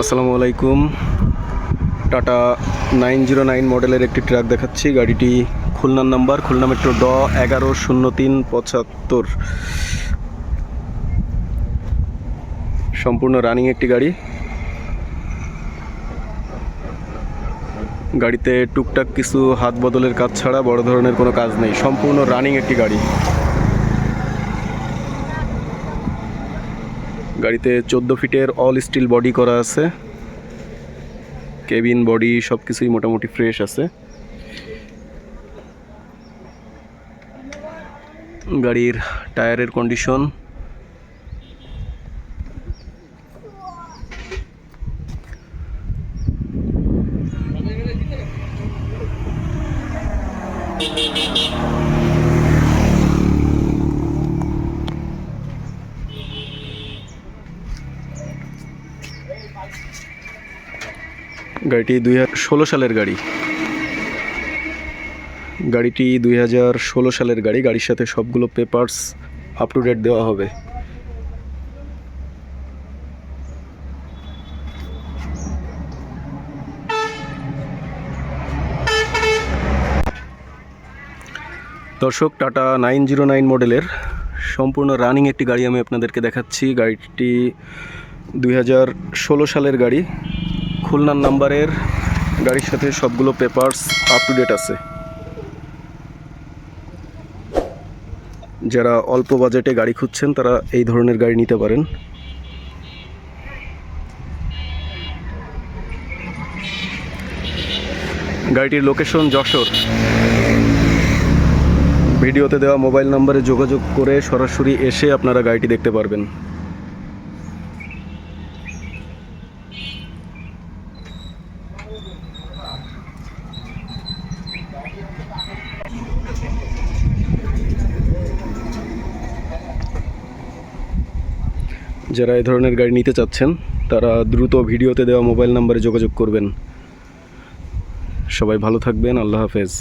আসসালামু আলাইকুম। Tata nine zero nine মডেলের একটি ট্রাক দেখাচ্ছি। গাড়িটি খুলনার নাম্বার, খুলনা মেট্রো ড এগারো শূন্য তিন পঁচাত্তর। সম্পূর্ণ রানিং একটি গাড়ি। গাড়িতে টুকটাক কিছু হাত বদলের কাজ ছাড়া বড় ধরনের কোনো কাজ নেই। সম্পূর্ণ রানিং একটি গাড়ি। গাড়িতে চোদ্দ ফিটের অল স্টিল বডি করা আছে। কেবিন বডি সব কিছুই মোটামুটি ফ্রেশ আছে। গাড়ির টায়ারের কন্ডিশন গাড়িটি দুই ষোলো সালের গাড়ি। গাড়িটি দুই হাজার ষোলো সালের গাড়ি। গাড়ির সাথে সবগুলো পেপারস আপ টু ডেট দেওয়া হবে। দর্শক, টাটা নাইন জিরো নাইন মডেলের সম্পূর্ণ রানিং একটি গাড়ি আমি আপনাদেরকে দেখাচ্ছি। গাড়িটি দুই হাজার ষোলো সালের গাড়ি। খুলনার নাম্বারের গাড়ির সাথে সবগুলো পেপারস আপ টু ডেট আছে। যারা অল্প বাজেটে গাড়ি খুঁজছেন, তারা এই ধরনের গাড়ি নিতে পারেন। গাড়িটির লোকেশন যশোর। ভিডিওতে দেওয়া মোবাইল নম্বরে যোগাযোগ করে সরাসরি এসে আপনারা গাড়িটি দেখতে পারবেন। যারা এই ধরনের গাড়ি নিতে চাচ্ছেন, তারা দ্রুত ভিডিওতে দেওয়া মোবাইল নাম্বারে যোগাযোগ করবেন। সবাই ভালো থাকবেন, আল্লাহ হাফেজ।